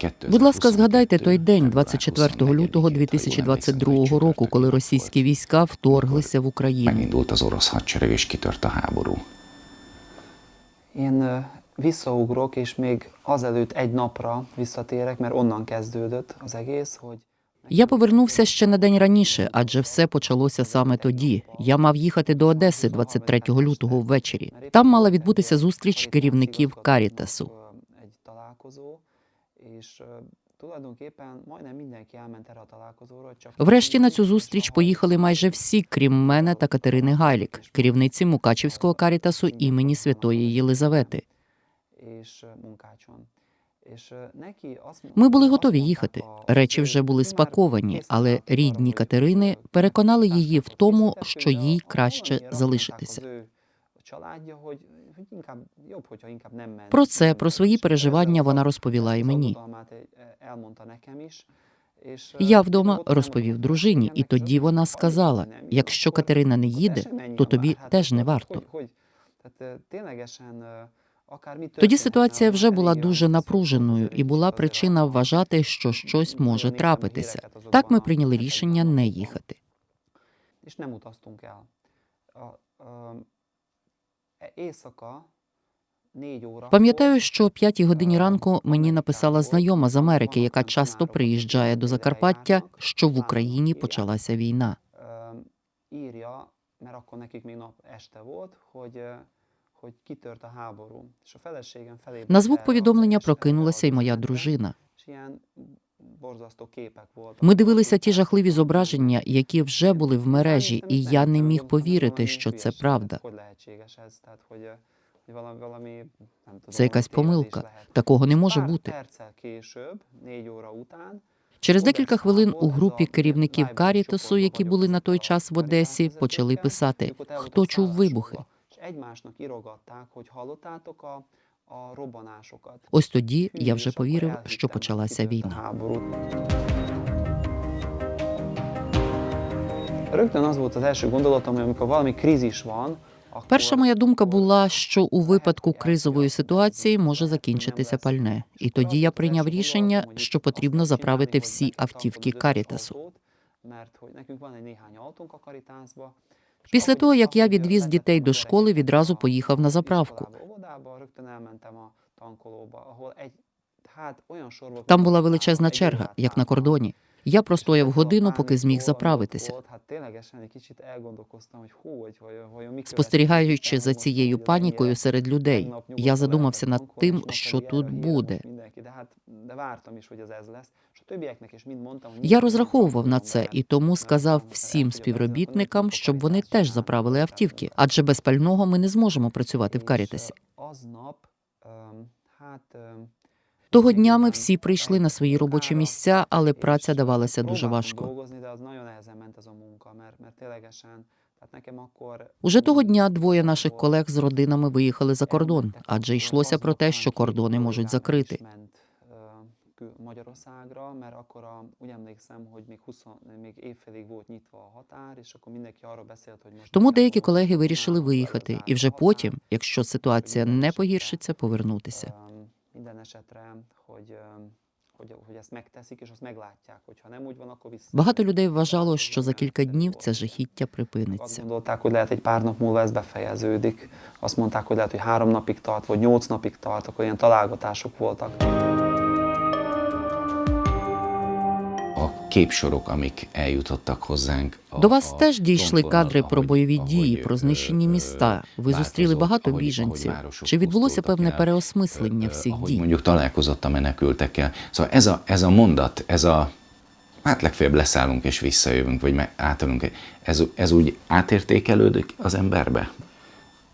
2022 Будь ласка, згадайте той день, 24 лютого 2022 року, коли російські війська вторглися в Україну. Megindult az orosz hadsereg, és kitört a háború. Én visszaugrok, és még azelőtt egy napra visszatérek, mert onnan kezdődött az egész, hogy Я повернувся ще на день раніше, адже все почалося саме тоді. Я мав їхати до Одеси 23 лютого ввечері. Там мала відбутися зустріч керівників Карітасу. És tulajdonképpen majdnem mindenki elment erre a találkozóra, csak Врешті на цю зустріч поїхали майже всі, крім мене та Катерини Гайлік, керівниці Мукачівського карітасу імені Святої Єлизавети. Ми були готові їхати. Речі вже були спаковані, але рідні Катерини переконали її в тому, що їй краще залишитися. Про це, про свої переживання вона розповіла і мені. Я вдома розповів дружині, і тоді вона сказала: якщо Катерина не їде, то тобі теж не варто. Тоді ситуація вже була дуже напруженою, і була причина вважати, що щось може трапитися. Так ми прийняли рішення не їхати. Пам'ятаю, що о п'ятій годині ранку мені написала знайома з Америки, яка часто приїжджає до Закарпаття, що в Україні почалася війна. Feleségem felé... На звук повідомлення прокинулася й моя дружина. Ми дивилися ті жахливі зображення, які вже були в мережі, і я не міг повірити, що це правда. Це якась помилка. Такого не може бути. Через декілька хвилин у групі керівників Карітасу, які були на той час в Одесі, почали писати, хто чув вибухи. Ось тоді я вже повірив, що почалася війна. Rögtön az volt az első gondolatom, amikor valami krízis van, Перша моя думка була, що у випадку кризової ситуації може закінчитися пальне, і тоді я прийняв рішення, що потрібно заправити всі автівки Карітасу. Після того, як я відвіз дітей до школи, відразу поїхав на заправку. Там була величезна черга, як на кордоні. Я простояв годину, поки зміг заправитися. Спостерігаючи за цією панікою серед людей, я задумався над тим, що тут буде. Я розраховував на це і тому сказав всім співробітникам, щоб вони теж заправили автівки, адже без пального ми не зможемо працювати в Карітасі. Того дня ми всі прийшли на свої робочі місця, але праця давалася дуже важко. Уже того дня двоє наших колег з родинами виїхали за кордон, адже йшлося про те, що кордони можуть закрити. Magyarországra, mert akkor a, úgy emlékszem, hogy még, 20, még évfélig volt nyitva a határ, és akkor mindenki arról beszélt, hogy most... Тому деякі колеги вирішили виїхати, і вже потім, якщо ситуація не погіршиться, повернутися. Ем, Minden esetre, hogy, ем. Багато людей вважало, що за кілька днів це жахіття припиниться. gondolták, hogy lehet egy pár nap múlva ez befejeződik. Azt mondták, hogy lehet, hogy három napig tart, vagy nyolc napig tart, akkor ilyen találgatások voltak. До вас теж дійшли кадри про бойові дії, про знищені міста. Ви зустріли багато біженців. Чи відбулося певне переосмислення всіх дій? mondjuk találkozott a menekültekkel. Szóval ez a, ez a mondat, ez a hát legfeljebb leszállunk és visszajövünk, vagy átölünk, ez, ez úgy átértékelődik az emberbe?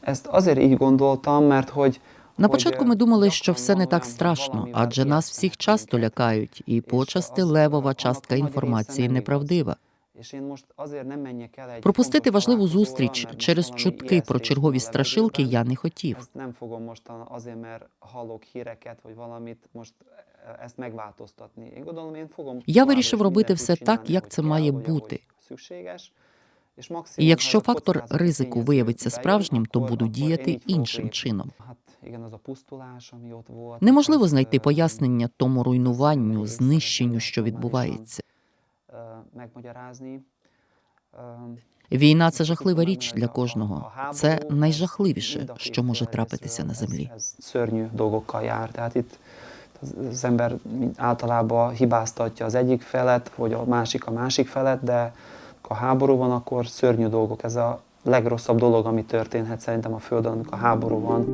Ezt azért így gondoltam, mert hogy На початку е, ми думали, що все не так страшно, адже нас всіх часто лякають, і почасти левова частка інформації неправдива. Пропустити важливу зустріч через чутки про чергові страшилки я не хотів. E- Я вирішив робити все так, як це має бути. І якщо фактор ризику виявиться справжнім, то буду діяти іншим чином. Неможливо знайти е, пояснення тому руйнуванню, знищенню, що відбувається. е. Е, Війна це жахлива річ для кожного. Це найжахливіше, що може трапитися на землі. Az ember általában hibáztatja az egyik felet, vagy a másik a másik felet, de ha háború van, akkor szörnyű dolgok. Ez a legrosszabb dolog, ami történhet szerintem a Földön, amikor háború van.